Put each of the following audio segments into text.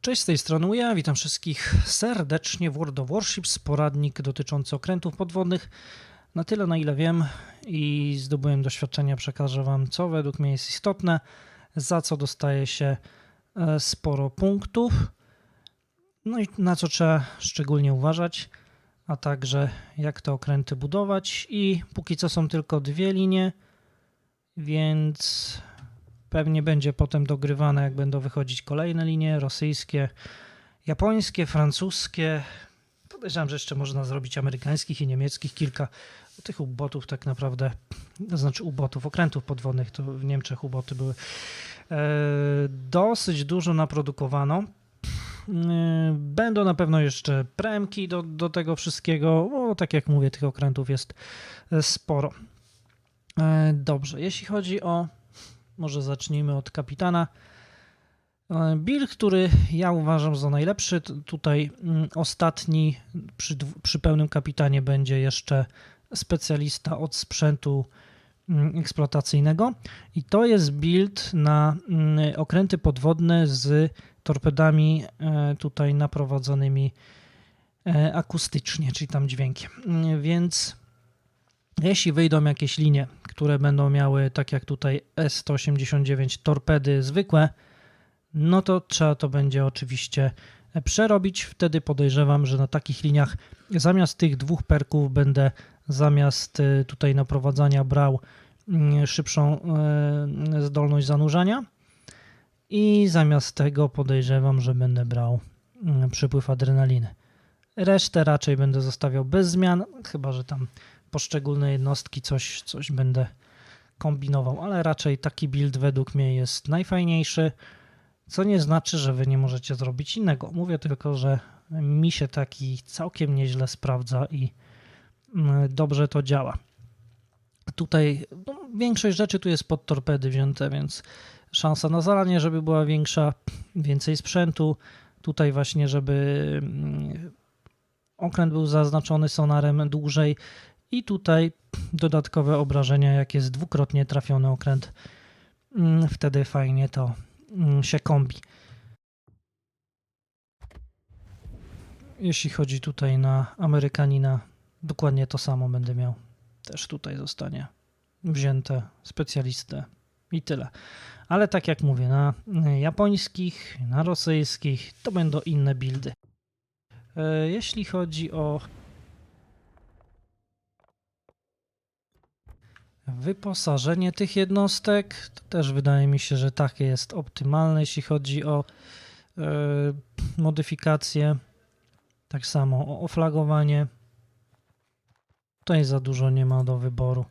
Cześć, z tej strony ja, witam wszystkich serdecznie w World of Warships, poradnik dotyczący okrętów podwodnych. Na tyle, na ile wiem i zdobyłem doświadczenia, przekażę Wam, co według mnie jest istotne, za co dostaje się e, sporo punktów, no i na co trzeba szczególnie uważać, a także jak te okręty budować. I póki co są tylko dwie linie, więc Pewnie będzie potem dogrywane, jak będą wychodzić kolejne linie rosyjskie, japońskie, francuskie. Podejrzewam, że jeszcze można zrobić amerykańskich i niemieckich kilka. Tych ubotów tak naprawdę, to znaczy ubotów, okrętów podwodnych, to w Niemczech uboty były. E, dosyć dużo naprodukowano. E, będą na pewno jeszcze premki do, do tego wszystkiego, bo tak jak mówię, tych okrętów jest sporo. E, dobrze, jeśli chodzi o może zacznijmy od kapitana. E, Bill, który ja uważam za najlepszy, tutaj mm, ostatni przy, przy pełnym kapitanie będzie jeszcze specjalista od sprzętu mm, eksploatacyjnego i to jest build na mm, okręty podwodne z torpedami e, tutaj naprowadzonymi e, akustycznie, czyli tam dźwiękiem. Więc jeśli wyjdą jakieś linie, które będą miały, tak jak tutaj S-189, torpedy zwykłe, no to trzeba to będzie oczywiście przerobić. Wtedy podejrzewam, że na takich liniach zamiast tych dwóch perków będę zamiast y, tutaj naprowadzania brał mm, szybszą y, zdolność zanurzania i zamiast tego podejrzewam, że będę brał mm, przypływ adrenaliny. Resztę raczej będę zostawiał bez zmian, chyba że tam poszczególne jednostki coś, coś będę kombinował, ale raczej taki build według mnie jest najfajniejszy, co nie znaczy, że wy nie możecie zrobić innego. Mówię tylko, że mi się taki całkiem nieźle sprawdza i mm, dobrze to działa. Tutaj no, większość rzeczy tu jest pod torpedy wzięte, więc szansa na zalanie, żeby była większa, więcej sprzętu. Tutaj właśnie, żeby mm, okręt był zaznaczony sonarem dłużej, i tutaj dodatkowe obrażenia, jak jest dwukrotnie trafiony okręt. Mm, wtedy fajnie to mm, się kombi. Jeśli chodzi tutaj na Amerykanina, dokładnie to samo będę miał. Też tutaj zostanie wzięte specjalistę i tyle. Ale tak jak mówię, na japońskich, na rosyjskich to będą inne buildy. E, jeśli chodzi o Wyposażenie tych jednostek to też wydaje mi się, że takie jest optymalne, jeśli chodzi o e, modyfikacje. Tak samo o oflagowanie. Tutaj za dużo nie ma do wyboru.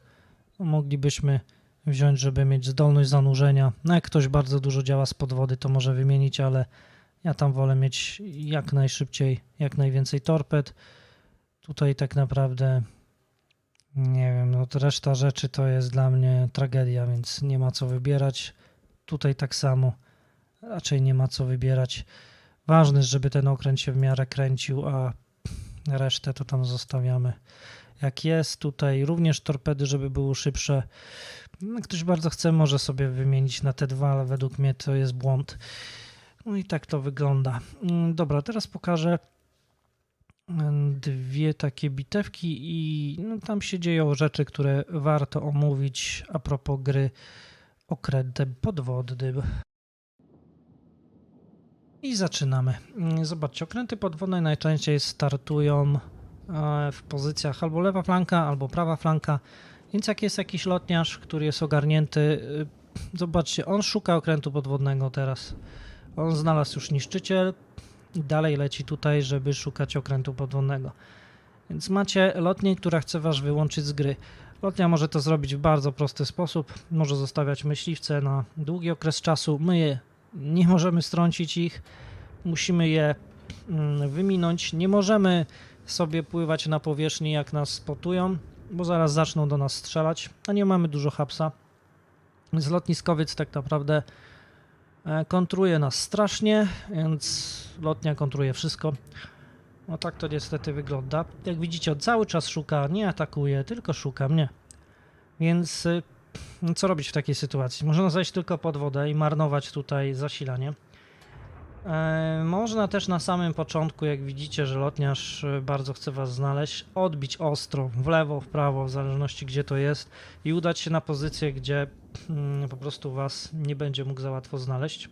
No, moglibyśmy wziąć, żeby mieć zdolność zanurzenia. No jak ktoś bardzo dużo działa z podwody, to może wymienić, ale ja tam wolę mieć jak najszybciej, jak najwięcej torped. Tutaj tak naprawdę nie wiem, no to reszta rzeczy to jest dla mnie tragedia, więc nie ma co wybierać. Tutaj tak samo raczej nie ma co wybierać. Ważne żeby ten okręt się w miarę kręcił, a resztę to tam zostawiamy. Jak jest tutaj również torpedy, żeby były szybsze. No, ktoś bardzo chce, może sobie wymienić na te dwa, ale według mnie to jest błąd. No i tak to wygląda. Mm, dobra, teraz pokażę dwie takie bitewki i no, tam się dzieją rzeczy, które warto omówić a propos gry okrętem podwodnym. I zaczynamy. Zobaczcie, okręty podwodne najczęściej startują e, w pozycjach albo lewa flanka, albo prawa flanka. Więc jak jest jakiś lotniarz, który jest ogarnięty, e, zobaczcie, on szuka okrętu podwodnego teraz. On znalazł już niszczyciel, i dalej leci tutaj, żeby szukać okrętu podwodnego. Więc macie lotnię, która chce was wyłączyć z gry. Lotnia może to zrobić w bardzo prosty sposób. Może zostawiać myśliwce na długi okres czasu. My nie możemy strącić ich. Musimy je mm, wyminąć. Nie możemy sobie pływać na powierzchni, jak nas spotują, bo zaraz zaczną do nas strzelać, a nie mamy dużo hapsa. Więc lotniskowiec tak naprawdę kontruje nas strasznie, więc lotnia kontruje wszystko. No tak to niestety wygląda. Jak widzicie, on cały czas szuka, nie atakuje, tylko szuka mnie. Więc y, no co robić w takiej sytuacji? Można zejść tylko pod wodę i marnować tutaj zasilanie. E, Można też na samym początku, jak widzicie, że lotniarz e, bardzo chce was znaleźć, odbić ostro w lewo, w prawo, w zależności gdzie to jest i udać się na pozycję, gdzie mm, po prostu was nie będzie mógł za łatwo znaleźć.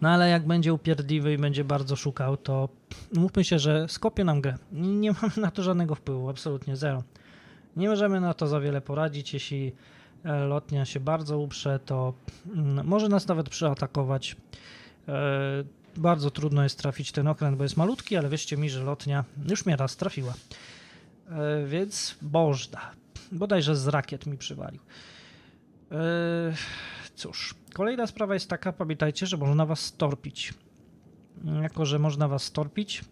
No ale jak będzie upierdliwy i będzie bardzo szukał, to mówmy się, że skopie nam grę. Nie mamy na to żadnego wpływu, absolutnie zero. Nie możemy na to za wiele poradzić, jeśli lotnia się bardzo uprze, to mm, może nas nawet przeatakować. E, Bardzo trudno jest trafić ten okręt, bo jest malutki, ale wierzcie mi, że lotnia już mnie raz trafiła. E, Więc bożda. Bodajże z rakiet mi przywalił. E, Cóż, kolejna sprawa jest taka, pamiętajcie, że można was storpić. Jako, że można was storpić,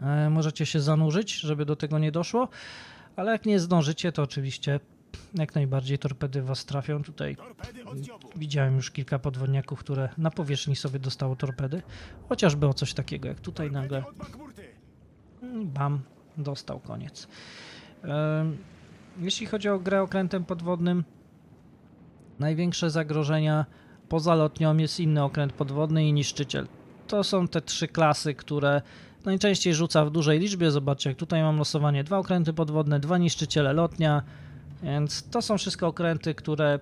e, możecie się zanurzyć, żeby do tego nie doszło, ale jak nie zdążycie, to oczywiście jak najbardziej torpedy was trafią. Tutaj widziałem już kilka podwodniaków, które na powierzchni sobie dostało torpedy, chociażby o coś takiego, jak tutaj nagle Bam, dostał koniec. Jeśli chodzi o grę okrętem podwodnym, największe zagrożenia poza lotnią jest inny okręt podwodny i niszczyciel. To są te trzy klasy, które najczęściej rzuca w dużej liczbie. Zobaczcie, jak tutaj mam losowanie dwa okręty podwodne, dwa niszczyciele lotnia, więc to są wszystko okręty, które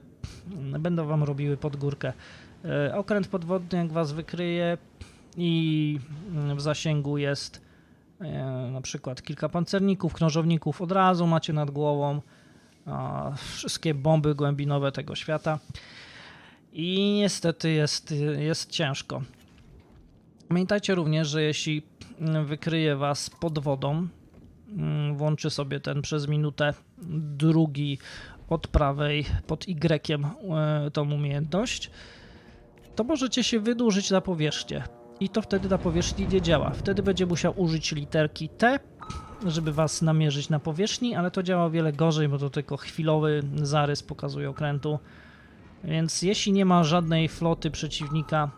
będą wam robiły pod górkę. E, Okręt podwodny, jak was wykryje i w zasięgu jest e, na przykład kilka pancerników, krążowników od razu macie nad głową a, wszystkie bomby głębinowe tego świata i niestety jest, jest ciężko. Pamiętajcie również, że jeśli wykryje was pod wodą, mm, włączy sobie ten przez minutę drugi od prawej pod Y e, tą umiejętność, to możecie się wydłużyć na powierzchnię. I to wtedy na powierzchni nie działa. Wtedy będzie musiał użyć literki T, żeby was namierzyć na powierzchni, ale to działa o wiele gorzej, bo to tylko chwilowy zarys pokazuje okrętu. Więc jeśli nie ma żadnej floty przeciwnika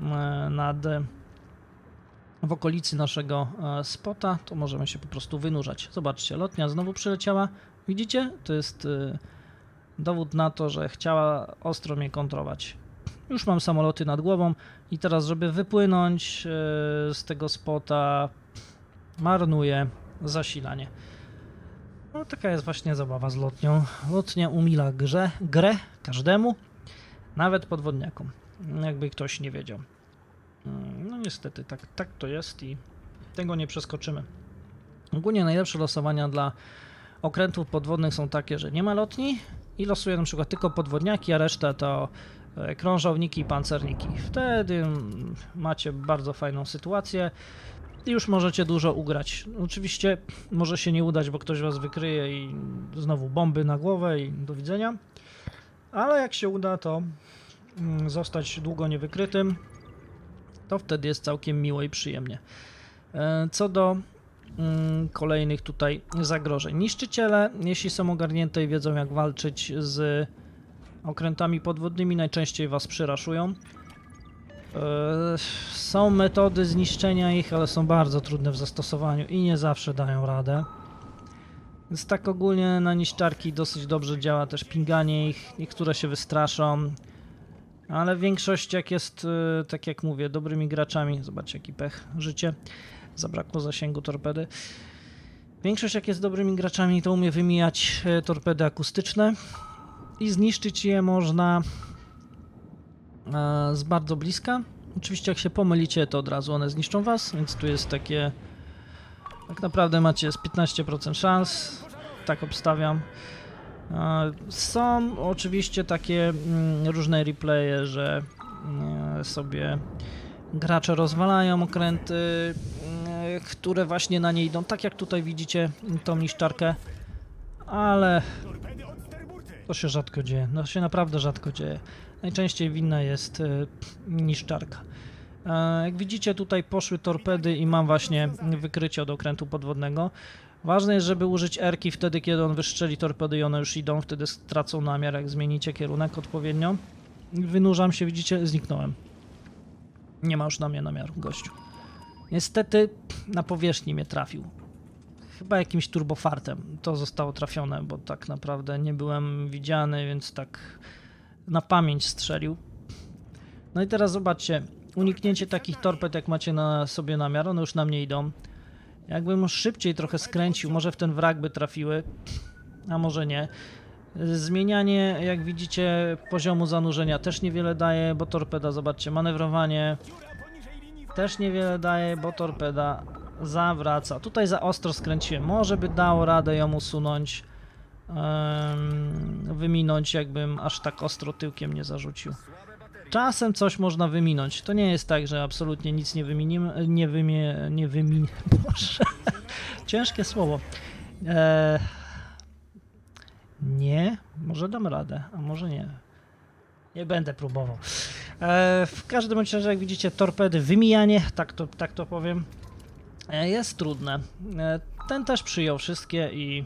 e, nad w okolicy naszego e, spota, to możemy się po prostu wynurzać. Zobaczcie, lotnia znowu przyleciała. Widzicie? To jest e, dowód na to, że chciała ostro mnie kontrować. Już mam samoloty nad głową i teraz, żeby wypłynąć e, z tego spota, marnuję zasilanie. No taka jest właśnie zabawa z lotnią. Lotnia umila grze, grę każdemu, nawet podwodniakom, jakby ktoś nie wiedział. Mm, No niestety, tak, tak to jest i tego nie przeskoczymy. Ogólnie najlepsze losowania dla okrętów podwodnych są takie, że nie ma lotni i losuje na przykład tylko podwodniaki, a reszta to e, krążowniki i pancerniki. Wtedy mm, macie bardzo fajną sytuację i już możecie dużo ugrać. Oczywiście może się nie udać, bo ktoś was wykryje i znowu bomby na głowę i do widzenia. Ale jak się uda, to mm, zostać długo niewykrytym, to wtedy jest całkiem miło i przyjemnie. E, Co do kolejnych tutaj zagrożeń. Niszczyciele, jeśli są ogarnięte i wiedzą jak walczyć z okrętami podwodnymi, najczęściej was przyraszują. E, Są metody zniszczenia ich, ale są bardzo trudne w zastosowaniu i nie zawsze dają radę. Więc tak ogólnie na niszczarki dosyć dobrze działa też pinganie ich. Niektóre się wystraszą, ale większość jak jest, e, tak jak mówię, dobrymi graczami, zobaczcie jaki pech, życie, zabrakło zasięgu torpedy. Większość jak jest dobrymi graczami, to umie wymijać e, torpedy akustyczne i zniszczyć je można e, z bardzo bliska. Oczywiście jak się pomylicie, to od razu one zniszczą was, więc tu jest takie... Tak naprawdę macie z 15% szans, tak obstawiam. E, Są oczywiście takie mm, różne replaye, że mm, sobie gracze rozwalają okręty, które właśnie na nie idą, tak jak tutaj widzicie tą niszczarkę, ale to się rzadko dzieje. No się naprawdę rzadko dzieje. Najczęściej winna jest y, niszczarka. E, Jak widzicie, tutaj poszły torpedy i mam właśnie wykrycie od okrętu podwodnego. Ważne jest, żeby użyć erki wtedy, kiedy on wystrzeli torpedy i one już idą, wtedy stracą namiar, jak zmienicie kierunek odpowiednio. Wynurzam się, widzicie, zniknąłem. Nie ma już na mnie namiaru, gościu. Niestety na powierzchni mnie trafił. Chyba jakimś turbofartem to zostało trafione, bo tak naprawdę nie byłem widziany, więc tak na pamięć strzelił. No i teraz zobaczcie, uniknięcie takich torped jak macie na sobie namiar, one już na mnie idą. Jakbym szybciej trochę skręcił, może w ten wrak by trafiły, a może nie. Zmienianie, jak widzicie, poziomu zanurzenia też niewiele daje, bo torpeda, zobaczcie, manewrowanie też niewiele daje, bo torpeda zawraca. Tutaj za ostro skręciłem. Może by dało radę ją usunąć, wyminąć, jakbym aż tak ostro tyłkiem nie zarzucił. Czasem coś można wyminąć. To nie jest tak, że absolutnie nic nie wyminimy, nie wymie, nie wymin... Boże, ciężkie słowo. E, nie, może dam radę, a może nie. Nie będę próbował. E, w każdym razie, jak widzicie, torpedy, wymijanie, tak to, tak to powiem, e, jest trudne. E, ten też przyjął wszystkie i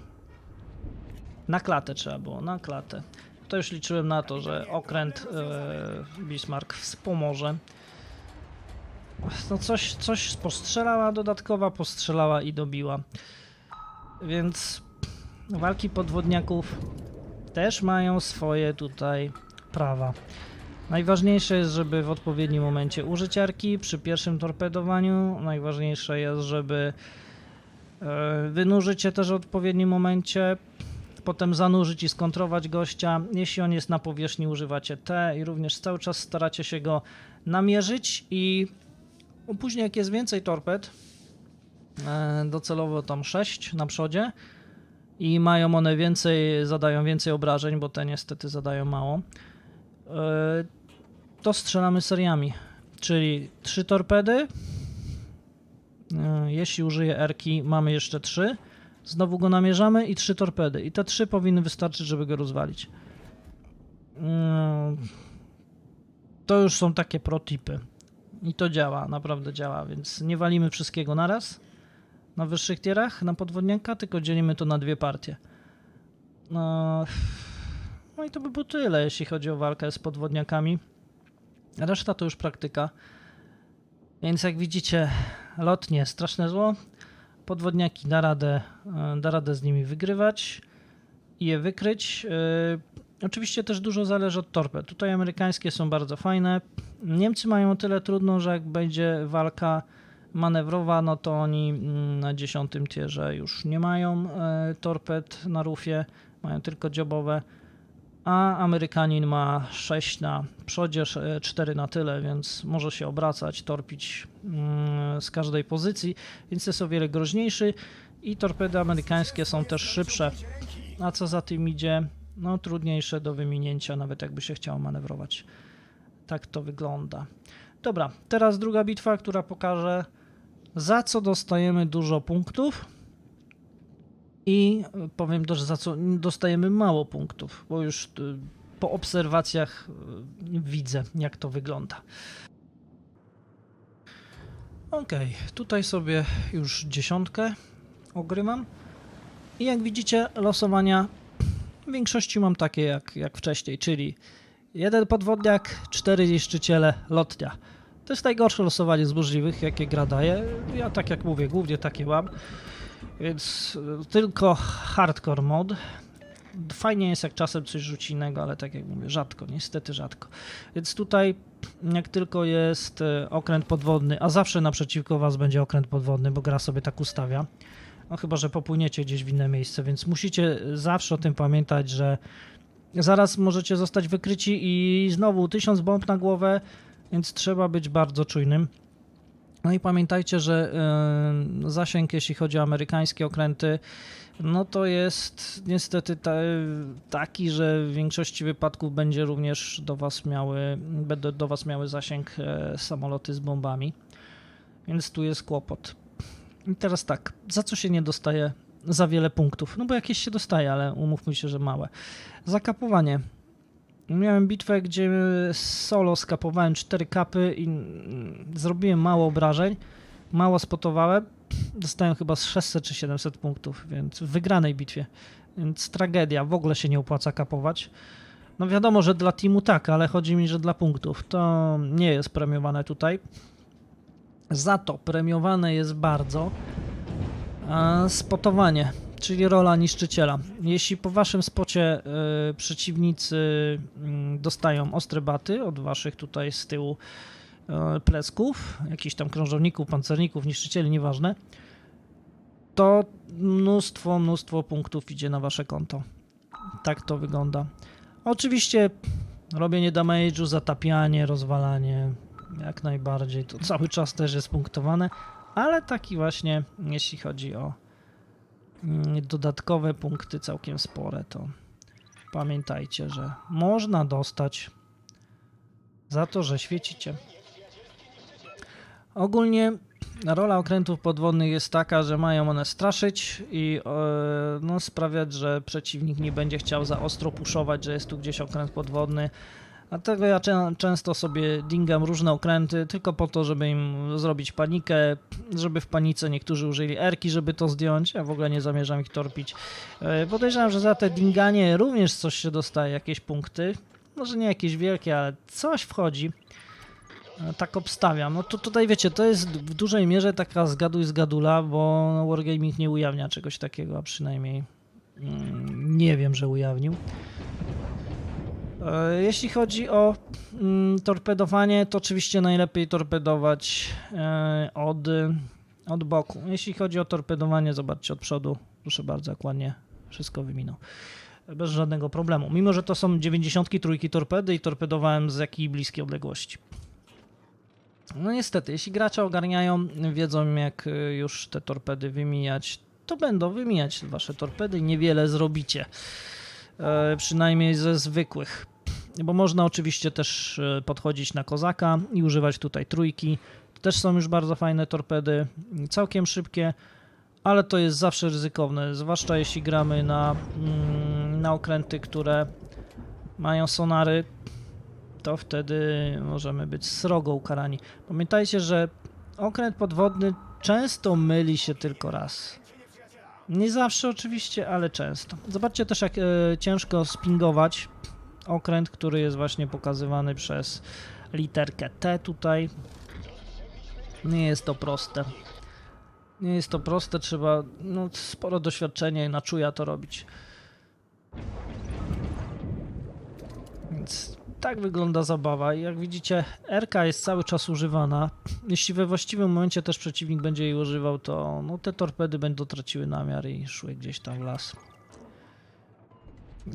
na klatę trzeba było, na klatę. To już liczyłem na to, że okręt Bismarck wspomoże. No coś, coś postrzelała dodatkowa, postrzelała i dobiła. Więc walki podwodniaków też mają swoje tutaj prawa. Najważniejsze jest, żeby w odpowiednim momencie użyć arki przy pierwszym torpedowaniu. Najważniejsze jest, żeby e, wynurzyć je też w odpowiednim momencie. Potem zanurzyć i skontrować gościa. Jeśli on jest na powierzchni, używacie T i również cały czas staracie się go namierzyć i później jak jest więcej torped, e, docelowo tam 6 na przodzie i mają one więcej, zadają więcej obrażeń, bo te niestety zadają mało, to strzelamy seriami. Czyli trzy torpedy. E, Jeśli użyję erki, mamy jeszcze trzy. Znowu go namierzamy i trzy torpedy. I te trzy powinny wystarczyć, żeby go rozwalić. Mm, To już są takie protipy. I to działa, naprawdę działa, więc nie walimy wszystkiego naraz na wyższych tierach, na podwodniaka, tylko dzielimy to na dwie partie. No, no i to by było tyle, jeśli chodzi o walkę z podwodniakami. Reszta to już praktyka. Więc jak widzicie, lotnie straszne zło. Podwodniaki da radę, e, da radę z nimi wygrywać i je wykryć. E, Oczywiście też dużo zależy od torped. Tutaj amerykańskie są bardzo fajne. Niemcy mają o tyle trudno, że jak będzie walka manewrowa, no to oni mm, na dziesiątym tierze już nie mają e, torped na rufie, mają tylko dziobowe, a Amerykanin ma 6 na przodzie, 4 na tyle, więc może się obracać, torpić mm, z każdej pozycji, więc jest o wiele groźniejszy i torpedy amerykańskie są też szybsze, a co za tym idzie, no trudniejsze do wyminięcia, nawet jakby się chciało manewrować. Tak to wygląda. Dobra, teraz druga bitwa, która pokaże za co dostajemy dużo punktów i y, powiem też za co dostajemy mało punktów, bo już y, po obserwacjach y, widzę jak to wygląda. Ok, tutaj sobie już dziesiątkę ogrywam i jak widzicie losowania w większości mam takie jak, jak wcześniej, czyli jeden podwodniak, cztery niszczyciele, lotnia. To jest najgorsze losowanie z możliwych, jakie gra daje. Ja tak jak mówię, głównie takie mam. Więc y, tylko hardcore mod. Fajnie jest jak czasem coś rzuci innego, ale tak jak mówię, rzadko, niestety rzadko. Więc tutaj jak tylko jest y, okręt podwodny, a zawsze naprzeciwko was będzie okręt podwodny, bo gra sobie tak ustawia. No chyba, że popłyniecie gdzieś w inne miejsce, więc musicie zawsze o tym pamiętać, że zaraz możecie zostać wykryci i znowu tysiąc bomb na głowę, więc trzeba być bardzo czujnym. No i pamiętajcie, że e, zasięg, jeśli chodzi o amerykańskie okręty, no to jest niestety ta, taki, że w większości wypadków będzie również do was miały, będą do was miały zasięg e, samoloty z bombami. Więc tu jest kłopot. I teraz tak, za co się nie dostaje za wiele punktów? No bo jakieś się dostaje, ale umówmy się, że małe. Zakapowanie. Miałem bitwę, gdzie solo skapowałem 4 kapy i zrobiłem mało obrażeń, mało spotowałem. Dostałem chyba z 600 czy 700 punktów, więc w wygranej bitwie. Więc tragedia, w ogóle się nie opłaca kapować. No wiadomo, że dla teamu tak, ale chodzi mi, że dla punktów to nie jest premiowane tutaj. Za to premiowane jest bardzo spotowanie. Czyli rola niszczyciela. Jeśli po waszym spocie y, przeciwnicy y, dostają ostre baty od waszych tutaj z tyłu y, plecków, jakichś tam krążowników, pancerników, niszczycieli, nieważne, to mnóstwo, mnóstwo punktów idzie na wasze konto. Tak to wygląda. Oczywiście robienie damage'u, zatapianie, rozwalanie, jak najbardziej, to cały czas też jest punktowane, ale taki właśnie, jeśli chodzi o dodatkowe punkty całkiem spore, to pamiętajcie, że można dostać za to, że świecicie. Ogólnie rola okrętów podwodnych jest taka, że mają one straszyć i e, no, sprawiać, że przeciwnik nie będzie chciał za ostro puszować, że jest tu gdzieś okręt podwodny. Dlatego ja czę- często sobie dingam różne okręty tylko po to, żeby im zrobić panikę, żeby w panice niektórzy użyli erki, żeby to zdjąć. Ja w ogóle nie zamierzam ich torpić. E, Podejrzewam, że za te dinganie również coś się dostaje, jakieś punkty. Może nie jakieś wielkie, ale coś wchodzi. E, Tak obstawiam. No to tutaj wiecie, to jest w dużej mierze taka zgaduj zgadula, bo Wargaming nie ujawnia czegoś takiego, a przynajmniej mm, nie wiem, że ujawnił. E, Jeśli chodzi o mm, torpedowanie, to oczywiście najlepiej torpedować e, od, od boku. Jeśli chodzi o torpedowanie, zobaczcie od przodu, proszę bardzo, jak ładnie wszystko wyminął. Bez żadnego problemu. Mimo, że to są 93 torpedy i torpedowałem z jakiej bliskiej odległości. No niestety, jeśli gracze ogarniają, wiedzą jak y, już te torpedy wymijać, to będą wymijać wasze torpedy i niewiele zrobicie. E, przynajmniej ze zwykłych. Bo można oczywiście też e, podchodzić na kozaka i używać tutaj trójki. Też są już bardzo fajne torpedy, całkiem szybkie, ale to jest zawsze ryzykowne, zwłaszcza jeśli gramy na, mm, na okręty, które mają sonary, to wtedy możemy być srogo ukarani. Pamiętajcie, że okręt podwodny często myli się tylko raz. Nie zawsze oczywiście, ale często. Zobaczcie też, jak e, ciężko spingować okręt, który jest właśnie pokazywany przez literkę T tutaj. Nie jest to proste. Nie jest to proste, trzeba no, sporo doświadczenia i na czuja to robić. Więc tak wygląda zabawa. Jak widzicie, RK jest cały czas używana. Jeśli we właściwym momencie też przeciwnik będzie jej używał, to no, te torpedy będą traciły namiar i szły gdzieś tam w las.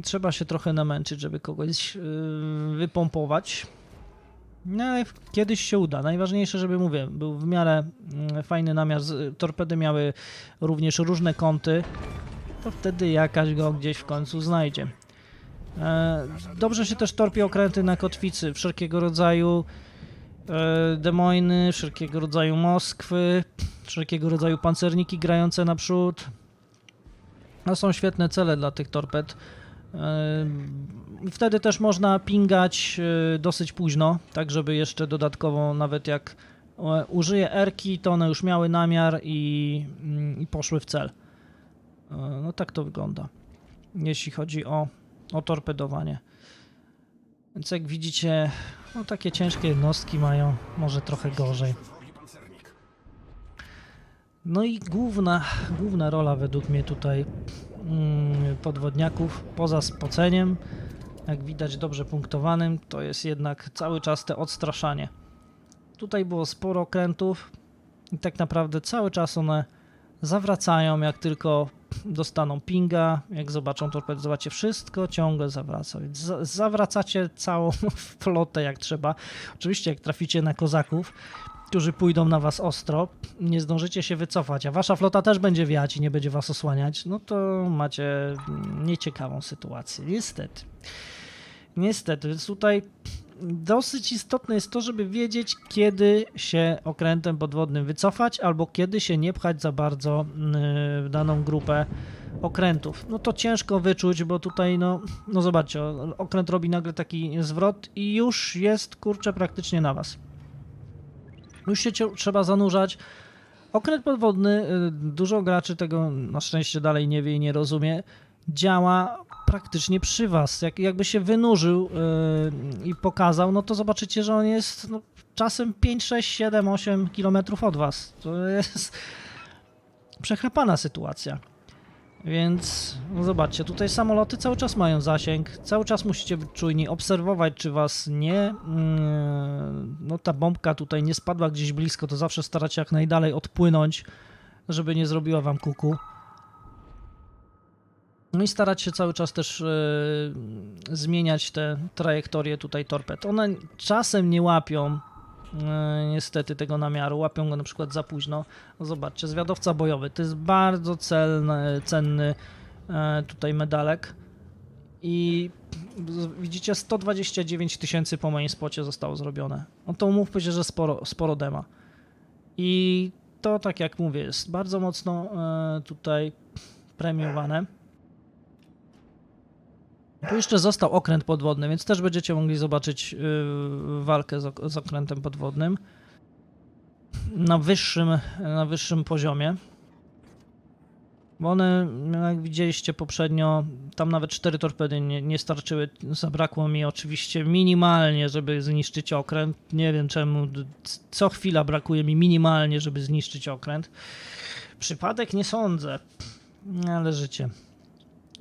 Trzeba się trochę namęczyć, żeby kogoś yy, wypompować. No ale kiedyś się uda. Najważniejsze, żeby mówię, był w miarę mm, fajny namiar. Torpedy miały również różne kąty. To wtedy jakaś go gdzieś w końcu znajdzie. E, Dobrze się też torpi okręty na kotwicy, wszelkiego rodzaju e, demoiny, wszelkiego rodzaju Moskwy, wszelkiego rodzaju pancerniki grające naprzód. No są świetne cele dla tych torped. Wtedy też można pingać e, dosyć późno, tak żeby jeszcze dodatkowo, nawet jak e, użyję erki, to one już miały namiar i, mm, i poszły w cel. E, No tak to wygląda, jeśli chodzi o o torpedowanie. Więc jak widzicie, no takie ciężkie jednostki mają może trochę gorzej. No i główna, główna rola według mnie tutaj podwodniaków, poza spoceniem, jak widać dobrze punktowanym, to jest jednak cały czas te odstraszanie. Tutaj było sporo okrętów i tak naprawdę cały czas one zawracają, jak tylko dostaną pinga, jak zobaczą torpedy, zobaczcie, wszystko ciągle zawraca, zawracacie całą flotę jak trzeba. Oczywiście jak traficie na kozaków, którzy pójdą na was ostro, nie zdążycie się wycofać, a wasza flota też będzie wiać i nie będzie was osłaniać, no to macie nieciekawą sytuację, niestety. Niestety, więc tutaj dosyć istotne jest to, żeby wiedzieć, kiedy się okrętem podwodnym wycofać, albo kiedy się nie pchać za bardzo mm, w daną grupę okrętów. No to ciężko wyczuć, bo tutaj, no, no zobaczcie, okręt robi nagle taki zwrot i już jest, kurczę, praktycznie na was. Już się cie- trzeba zanurzać. Okręt podwodny, y, dużo graczy tego na szczęście dalej nie wie i nie rozumie, działa praktycznie przy was. Jak, jakby się wynurzył yy, i pokazał, no to zobaczycie, że on jest no, czasem 5, 6, 7, 8 kilometrów od was. To jest przechlapana sytuacja. Więc no zobaczcie, tutaj samoloty cały czas mają zasięg, cały czas musicie być czujni, obserwować, czy was nie. mm, No ta bombka tutaj nie spadła gdzieś blisko, to zawsze staracie jak najdalej odpłynąć, żeby nie zrobiła wam kuku. No i starać się cały czas też e, zmieniać te trajektorie tutaj torped. One czasem nie łapią niestety tego namiaru, łapią go na przykład za późno. No zobaczcie, zwiadowca bojowy, to jest bardzo celny, cenny e, tutaj medalek i widzicie 129 tysięcy po moim spocie zostało zrobione. No to umówmy się, że sporo, sporo dema. I to tak jak mówię jest bardzo mocno e, tutaj premiowane. Tu jeszcze został okręt podwodny, więc też będziecie mogli zobaczyć yy, walkę z, ok- z okrętem podwodnym na wyższym, na wyższym poziomie. Bo one, jak widzieliście poprzednio, tam nawet cztery torpedy nie, nie starczyły. Zabrakło mi oczywiście minimalnie, żeby zniszczyć okręt. Nie wiem czemu, co chwila brakuje mi minimalnie, żeby zniszczyć okręt. Przypadek nie sądzę, ale życie.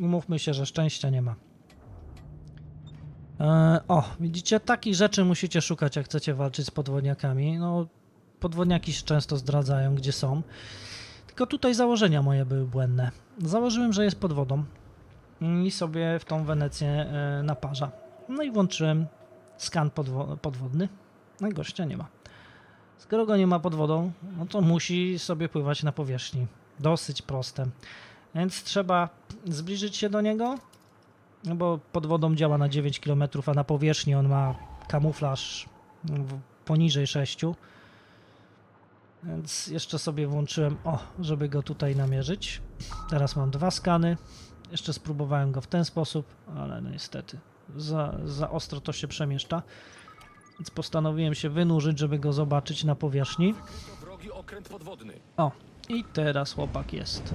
Umówmy się, że szczęścia nie ma. E, o, widzicie, takich rzeczy musicie szukać, jak chcecie walczyć z podwodniakami. No, podwodniaki się często zdradzają, gdzie są. Tylko tutaj założenia moje były błędne. Założyłem, że jest pod wodą i sobie w tą Wenecję e, naparza. No i włączyłem skan podwo- podwodny. No i gościa nie ma. Skoro go nie ma pod wodą, no to musi sobie pływać na powierzchni. Dosyć proste. Więc trzeba zbliżyć się do niego, no bo pod wodą działa na 9 km, a na powierzchni on ma kamuflaż poniżej 6. Więc jeszcze sobie włączyłem, o, żeby go tutaj namierzyć. Teraz mam dwa skany. Jeszcze spróbowałem go w ten sposób, ale no niestety za, za ostro to się przemieszcza. Więc postanowiłem się wynurzyć, żeby go zobaczyć na powierzchni. O, i teraz chłopak jest.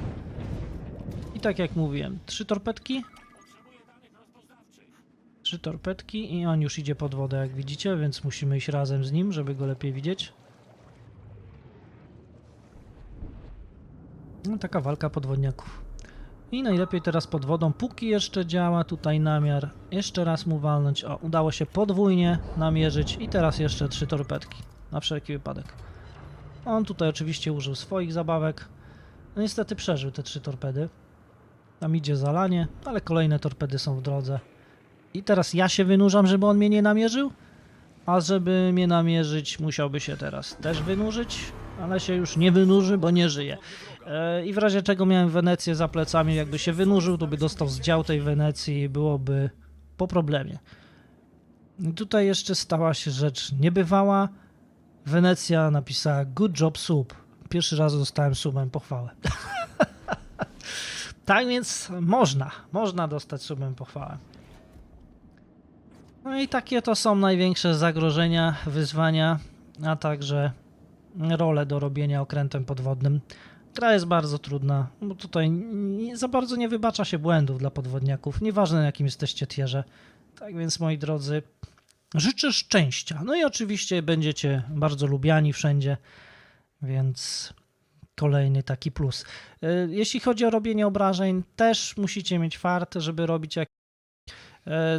I tak jak mówiłem, trzy torpedki. Trzy torpedki i on już idzie pod wodę, jak widzicie, więc musimy iść razem z nim, żeby go lepiej widzieć. No, taka walka podwodniaków. I najlepiej teraz pod wodą, póki jeszcze działa tutaj namiar. Jeszcze raz mu walnąć. O, udało się podwójnie namierzyć i teraz jeszcze trzy torpedki. Na wszelki wypadek. On tutaj oczywiście użył swoich zabawek. No niestety przeżył te trzy torpedy. Tam idzie zalanie, ale kolejne torpedy są w drodze. I teraz ja się wynurzam, żeby on mnie nie namierzył. A żeby mnie namierzyć, musiałby się teraz też wynurzyć, ale się już nie wynurzy, bo nie żyje. E, I w razie czego miałem Wenecję za plecami, jakby się wynurzył, to by dostał z dział tej Wenecji i byłoby po problemie. I tutaj jeszcze stała się rzecz niebywała. Wenecja napisała good job sub. Pierwszy raz dostałem subem pochwałę. tak więc można, można dostać subem pochwałę. No i takie to są największe zagrożenia, wyzwania, a także role do robienia okrętem podwodnym. Gra jest bardzo trudna, bo tutaj nie, za bardzo nie wybacza się błędów dla podwodniaków, nieważne na jakim jesteście tierze. Tak więc moi drodzy, życzę szczęścia. No i oczywiście będziecie bardzo lubiani wszędzie, więc kolejny taki plus. E, Jeśli chodzi o robienie obrażeń, też musicie mieć fart, żeby robić jak e,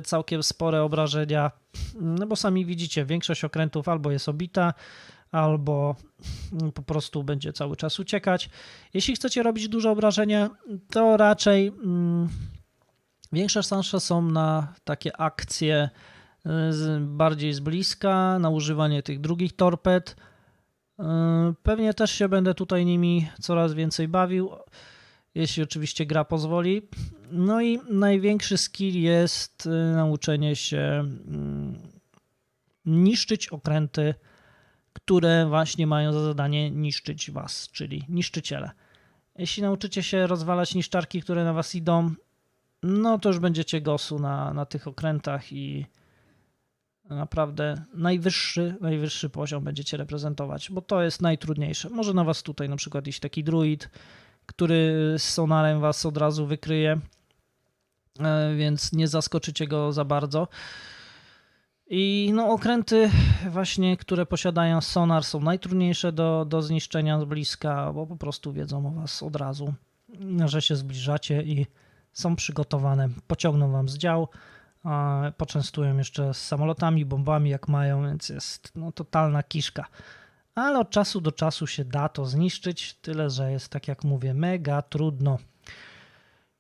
całkiem spore obrażenia, no bo sami widzicie, większość okrętów albo jest obita, albo po prostu będzie cały czas uciekać. Jeśli chcecie robić duże obrażenia, to raczej mm, większe szanse są na takie akcje y, z, bardziej z bliska, na używanie tych drugich torped. Y, Pewnie też się będę tutaj nimi coraz więcej bawił, jeśli oczywiście gra pozwoli. No i największy skill jest y, nauczenie się mm, niszczyć okręty, które właśnie mają za zadanie niszczyć was, czyli niszczyciele. Jeśli nauczycie się rozwalać niszczarki, które na was idą, no to już będziecie gosu na, na tych okrętach i naprawdę najwyższy, najwyższy poziom będziecie reprezentować, bo to jest najtrudniejsze. Może na was tutaj na przykład iść taki druid, który z sonarem was od razu wykryje, e, więc nie zaskoczycie go za bardzo. I no, okręty właśnie, które posiadają sonar są najtrudniejsze do, do zniszczenia z bliska, bo po prostu wiedzą o was od razu. że się zbliżacie i są przygotowane. Pociągną wam z dział, poczęstują jeszcze z samolotami, bombami jak mają, więc jest no, totalna kiszka. Ale od czasu do czasu się da to zniszczyć, tyle że jest, tak jak mówię, mega trudno.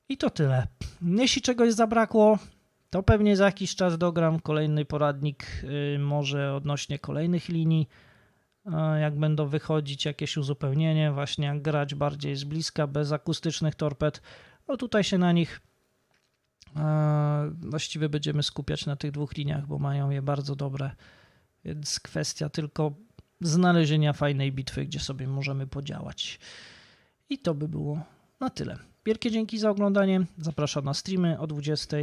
I to tyle. Jeśli czegoś zabrakło, to pewnie za jakiś czas dogram kolejny poradnik, yy, może odnośnie kolejnych linii, jak będą wychodzić jakieś uzupełnienie, właśnie jak grać bardziej z bliska, bez akustycznych torped. No tutaj się na nich właściwie będziemy skupiać na tych dwóch liniach, bo mają je bardzo dobre, więc kwestia tylko znalezienia fajnej bitwy, gdzie sobie możemy podziałać. I to by było na tyle. Wielkie dzięki za oglądanie. Zapraszam na streamy o 20.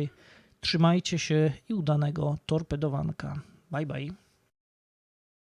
Trzymajcie się i udanego torpedowanka. Bye bye.